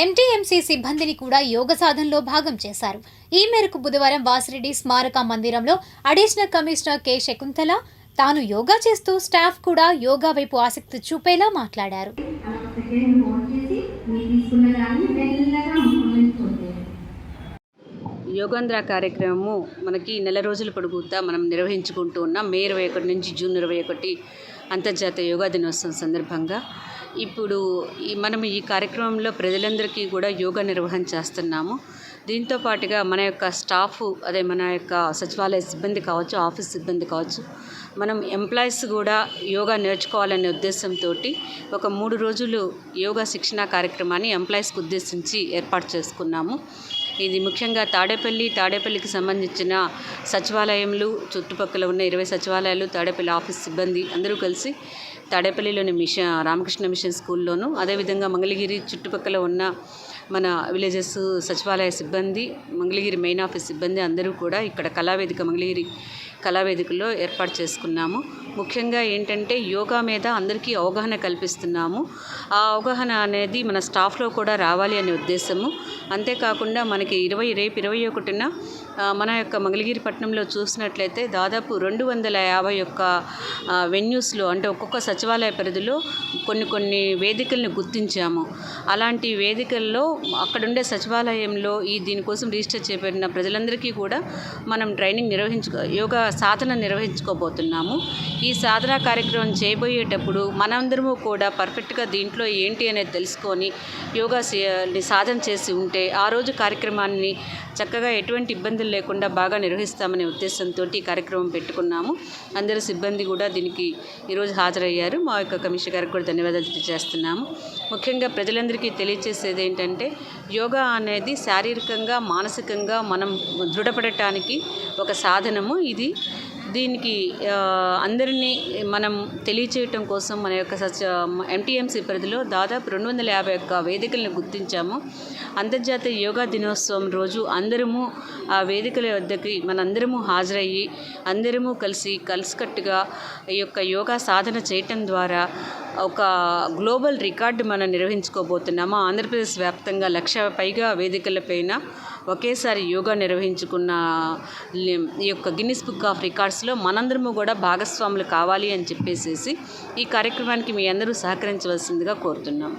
MTMC సిబ్బందిని కూడా యోగ సాధనలో భాగం చేశారు. ఈ మేరకు బుధవారం వాసిరెడ్డి స్మారక మందిరంలో అడిషనల్ కమిషనర్ కె శకుంతల తాను యోగా చేస్తూ స్టాఫ్ కూడా యోగా వైపు ఆసక్తి చూపేలా మాట్లాడారు. యోగాంధ్ర కార్యక్రమము మనకి నెల రోజుల పొడుగుతా మనం నిర్వహించుకుంటూ ఉన్నాం. మే ఇరవై ఒకటి నుంచి జూన్ ఇరవై ఒకటి అంతర్జాతీయ యోగా దినోత్సవం సందర్భంగా. ఇప్పుడు ఈ మనం ఈ కార్యక్రమంలో ప్రజలందరికీ కూడా యోగా నిర్వహణ చేస్తున్నాము. దీంతో పాటుగా మన యొక్క స్టాఫ్ అదే మన యొక్క సచివాలయ సిబ్బంది కావచ్చు ఆఫీస్ సిబ్బంది కావచ్చు మనం ఎంప్లాయీస్ కూడా యోగా నేర్చుకోవాలనే ఉద్దేశంతో ఒక మూడు రోజులు యోగా శిక్షణ కార్యక్రమాన్ని ఎంప్లాయీస్కి ఉద్దేశించి ఏర్పాటు చేసుకున్నాము. ఇది ముఖ్యంగా తాడేపల్లి తాడేపల్లికి సంబంధించిన సచివాలయంలు చుట్టుపక్కల ఉన్న ఇరవై సచివాలయాలు తాడేపల్లి ఆఫీస్ సిబ్బంది అందరూ కలిసి తాడేపల్లిలోని మిషన్ రామకృష్ణ మిషన్ స్కూల్లోను అదేవిధంగా మంగళగిరి చుట్టుపక్కల ఉన్న మన విలేజెస్ సచివాలయ సిబ్బంది మంగళగిరి మెయిన్ ఆఫీస్ సిబ్బంది అందరూ కూడా ఇక్కడ కళావేదిక మంగళగిరి కళావేదికలో ఏర్పాటు చేసుకున్నాము. ముఖ్యంగా ఏంటంటే యోగా మీద అందరికీ అవగాహన కల్పిస్తున్నాము. ఆ అవగాహన అనేది మన స్టాఫ్లో కూడా రావాలి అనే ఉద్దేశము. అంతేకాకుండా మనకి ఇరవై రేపు ఇరవై ఒకటిన మన యొక్క మంగళగిరి పట్టణంలో చూసినట్లయితే దాదాపు రెండు వందల యాభై ఒక్క వెన్యూస్లో అంటే ఒక్కొక్క సచివాలయ పరిధిలో కొన్ని కొన్ని వేదికలను గుర్తించాము. అలాంటి వేదికల్లో అక్కడుండే సచివాలయంలో ఈ దీనికోసం రిజిస్టర్ చేయబడిన ప్రజలందరికీ కూడా మనం ట్రైనింగ్ నిర్వహించుకో యోగా సాధన నిర్వహించుకోబోతున్నాము. ఈ సాధన కార్యక్రమం చేయబోయేటప్పుడు మనందరము కూడా పర్ఫెక్ట్గా దీంట్లో ఏంటి అనేది తెలుసుకొని యోగా సాధన చేసి ఉంటే ఆ రోజు కార్యక్రమాన్ని చక్కగా ఎటువంటి ఇబ్బందులు లేకుండా బాగా నిర్వహిస్తామనే ఉద్దేశంతో ఈ కార్యక్రమం పెట్టుకున్నాము. అందరూ సిబ్బంది కూడా దీనికి ఈరోజు హాజరయ్యారు. మా యొక్క కమిషనర్ గారికి కూడా ధన్యవాదాలు తెలియజేస్తున్నాము. ముఖ్యంగా ప్రజలందరికీ తెలియచేసేది ఏంటంటే యోగా అనేది శారీరకంగా మానసికంగా మనం దృఢపడటానికి ఒక సాధనము. ఇది దీనికి అందరినీ మనం తెలియచేయటం కోసం మన యొక్క సచ ఎంటీఎంసీ పరిధిలో దాదాపు రెండు వందల యాభై ఒక్క వేదికలను గుర్తించాము. అంతర్జాతీయ యోగా దినోత్సవం రోజు అందరము ఆ వేదికల వద్దకి మనందరము హాజరయ్యి అందరము కలిసి కలిసికట్టుగా ఈ యొక్క యోగా సాధన చేయటం ద్వారా ఒక గ్లోబల్ రికార్డు మనం నిర్వహించుకోబోతున్నాము. ఆంధ్రప్రదేశ్ వ్యాప్తంగా లక్ష పైగా వేదికలపైన ఒకేసారి యోగా నిర్వహించుకున్న ఈ యొక్క గిన్నిస్ బుక్ ఆఫ్ రికార్డ్స్ ప్రాసెస్లో మనందరము కూడా భాగస్వాములు కావాలి అని చెప్పేసేసి ఈ కార్యక్రమానికి మీ అందరూ సహకరించవలసిందిగా కోరుతున్నాం.